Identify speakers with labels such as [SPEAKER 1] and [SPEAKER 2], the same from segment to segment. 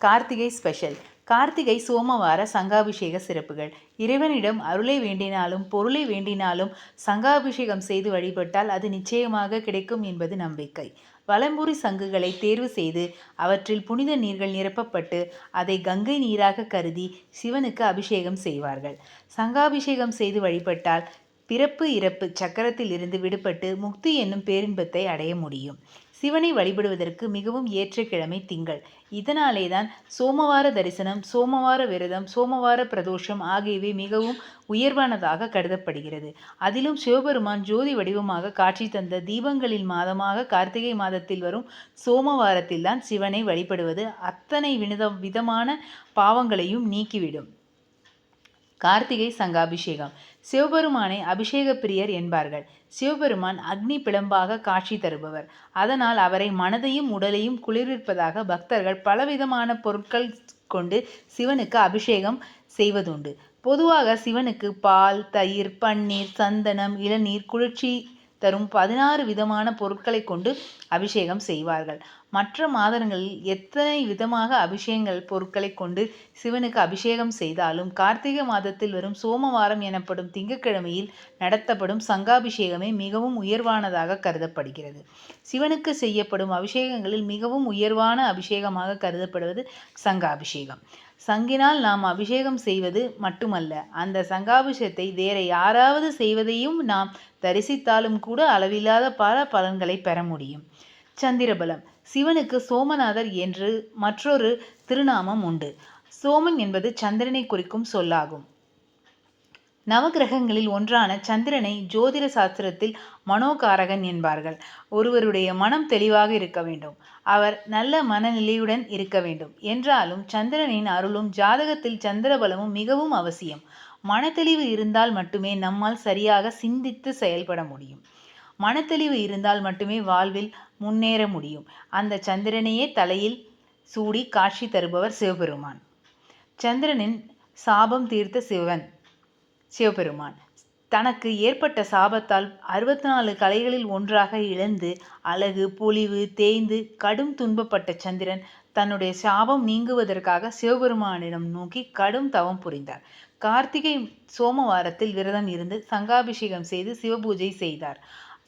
[SPEAKER 1] Karthigai special. Karthigai சோமவார சங்காபிஷேக சிறப்புகள். இறைவனிடம் அருளை வேண்டினாலும் பொருளை வேண்டினாலும் சங்காபிஷேகம் செய்து வழிபட்டால் அது நிச்சயமாக கிடைக்கும் என்பது நம்பிக்கை. வலம்புரி சங்குகளை தேர்வு செய்து அவற்றில் புனித நீர்கள் நிரப்பப்பட்டு அதை கங்கை நீராக கருதி சிவனுக்கு அபிஷேகம் செய்வார்கள். சங்காபிஷேகம் செய்து வழிபட்டால் பிறப்பு இறப்பு சக்கரத்தில் இருந்து விடுபட்டு முக்தி என்னும் பேரின்பத்தை அடைய முடியும். சிவனை வழிபடுவதற்கு மிகவும் ஏற்ற கிழமை திங்கள். இதனாலே தான் சோமவார தரிசனம் சோமவார விரதம் சோமவார பிரதோஷம் ஆகியவை மிகவும் உயர்வானதாக கருதப்படுகிறது. அதிலும் சிவபெருமான் ஜோதி வடிவமாக காட்சி தந்த தீபங்களில் மாதமாக கார்த்திகை மாதத்தில் வரும் சோமவாரத்தில் தான் சிவனை வழிபடுவது அத்தனை வினத விதமான பாவங்களையும் நீக்கிவிடும். கார்த்திகை சங்காபிஷேகம். சிவபெருமானை அபிஷேக பிரியர் என்பார்கள். சிவபெருமான் அக்னி பிளம்பாக காட்சி தருபவர். அதனால் அவரை மனதையும் உடலையும் குளிர்விப்பதாக பக்தர்கள் பலவிதமான பொருட்கள் கொண்டு சிவனுக்கு அபிஷேகம் செய்வதுண்டு. பொதுவாக சிவனுக்கு பால் தயிர் பன்னீர் சந்தனம் இளநீர் குளிர்ச்சி தரும் பதினாறு விதமான பொருட்களை கொண்டு அபிஷேகம் செய்வார்கள். மற்ற மாதங்களில் எத்தனை விதமாக அபிஷேகங்கள் பொருட்களை கொண்டு சிவனுக்கு அபிஷேகம் செய்தாலும் கார்த்திகை மாதத்தில் வரும் சோமவாரம் எனப்படும் திங்கட்கிழமையில் நடத்தப்படும் சங்காபிஷேகமே மிகவும் உயர்வானதாக கருதப்படுகிறது. சிவனுக்கு செய்யப்படும் அபிஷேகங்களில் மிகவும் உயர்வான அபிஷேகமாக கருதப்படுவது சங்காபிஷேகம். சங்கினால் நாம் அபிஷேகம் செய்வது மட்டுமல்ல. அந்த சங்காபிஷேகத்தை வேற யாராவது செய்வதையும் நாம் தரிசித்தாலும் கூட அளவில்லாத பல பலன்களை பெற முடியும். சந்திரபலம். சிவனுக்கு சோமநாதர் என்று மற்றொரு திருநாமம் உண்டு. சோமன் என்பது சந்திரனை குறிக்கும் சொல்லாகும். நவகிரகங்களில் ஒன்றான சந்திரனை ஜோதிட சாஸ்திரத்தில் மனோகாரகன் என்பார்கள். ஒருவருடைய மனம் தெளிவாக இருக்க வேண்டும். அவர் நல்ல மனநிலையுடன் இருக்க வேண்டும். என்றாலும் சந்திரனின் அருளும் ஜாதகத்தில் சந்திரபலமும் மிகவும் அவசியம். மனத்தெளிவு இருந்தால் மட்டுமே நம்மால் சரியாக சிந்தித்து செயல்பட முடியும். மனத்தெளிவு இருந்தால் மட்டுமே வாழ்வில் முன்னேற முடியும். அந்த சந்திரனையே தலையில் சூடி காட்சி தருபவர் சிவபெருமான். சந்திரனின் சாபம் தீர்த்த சிவன். சிவபெருமான். தனக்கு ஏற்பட்ட சாபத்தால் அறுபத்தி நாலு கலைகளில் ஒன்றாக இழந்து அழகு பொலிவு தேய்ந்து கடும் துன்பப்பட்ட சந்திரன் தன்னுடைய சாபம் நீங்குவதற்காக சிவபெருமானிடம் நோக்கி கடும் தவம் புரிந்தார். கார்த்திகை சோமவாரத்தில் விரதம் இருந்து சங்காபிஷேகம் செய்து சிவபூஜை செய்தார்.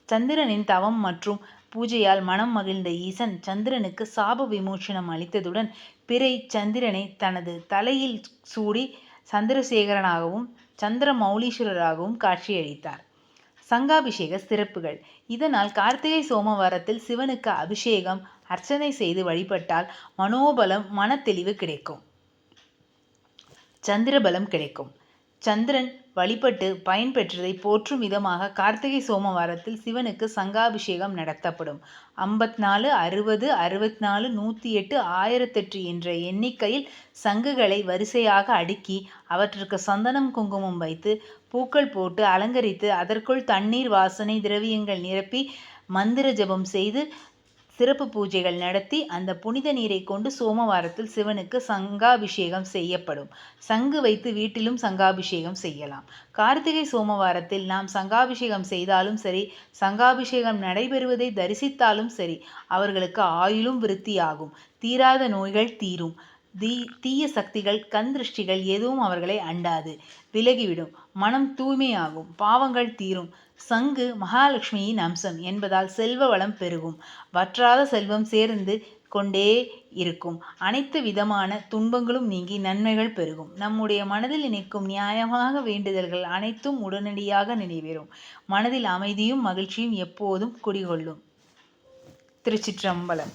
[SPEAKER 1] சந்திரனின் தவம் மற்றும் பூஜையால் மனம் மகிழ்ந்த ஈசன் சந்திரனுக்கு சாப விமோசனம் அளித்ததுடன் பிறை சந்திரனை தனது தலையில் சூடி சந்திரசேகரனாகவும் சந்திர மௌலீஸ்வரராகவும் காட்சியளித்தார். சங்காபிஷேக சிறப்புகள். இதனால் கார்த்திகை சோமவாரத்தில் சிவனுக்கு அபிஷேகம் அர்ச்சனை செய்து வழிபட்டால் மனோபலம் மனத்தெளிவு கிடைக்கும். சந்திரபலம் கிடைக்கும். சந்திரன் வழிபட்டு பயன்பெற்றதை போற்றும் விதமாக கார்த்திகை சோமவாரத்தில் சிவனுக்கு சங்காபிஷேகம் நடத்தப்படும். ஐம்பத்தி நாலு அறுபது அறுபத்தி நாலு நூற்றி எட்டு ஆயிரத்தெட்டு என்ற எண்ணிக்கையில் சங்குகளை வரிசையாக அடுக்கி அவற்றிற்கு சந்தனம் குங்குமம் வைத்து பூக்கள் போட்டு அலங்கரித்து அதற்குள் தண்ணீர் வாசனை திரவியங்கள் நிரப்பி மந்திர ஜபம் செய்து சிறப்பு பூஜைகள் நடத்தி அந்த புனித நீரை கொண்டு சோமவாரத்தில் சிவனுக்கு சங்காபிஷேகம் செய்யப்படும். சங்கு வைத்து வீட்டிலும் சங்காபிஷேகம் செய்யலாம். கார்த்திகை சோமவாரத்தில் நாம் சங்காபிஷேகம் செய்தாலும் சரி சங்காபிஷேகம் நடைபெறுவதை தரிசித்தாலும் சரி அவர்களுக்கு ஆயுளும் விருத்தியாகும். தீராத நோய்கள் தீரும். தீ தீய சக்திகள் கண் திருஷ்டிகள் எதுவும் அவர்களை அண்டாது. விலகிவிடும். மனம் தூய்மையாகும் பாவங்கள் தீரும். சங்கு மகாலட்சுமியின் அம்சம் என்பதால் செல்வ வளம் பெருகும். வற்றாத செல்வம் சேர்ந்து கொண்டே இருக்கும். அனைத்து விதமான துன்பங்களும் நீங்கி நன்மைகள் பெருகும். நம்முடைய மனதில் நினைக்கும் நியாயமாக வேண்டுதல்கள் அனைத்தும் உடனடியாக நிறைவேறும். மனதில் அமைதியும் மகிழ்ச்சியும் எப்போதும் குடிகொள்ளும். திருச்சிற்றம்பலம்.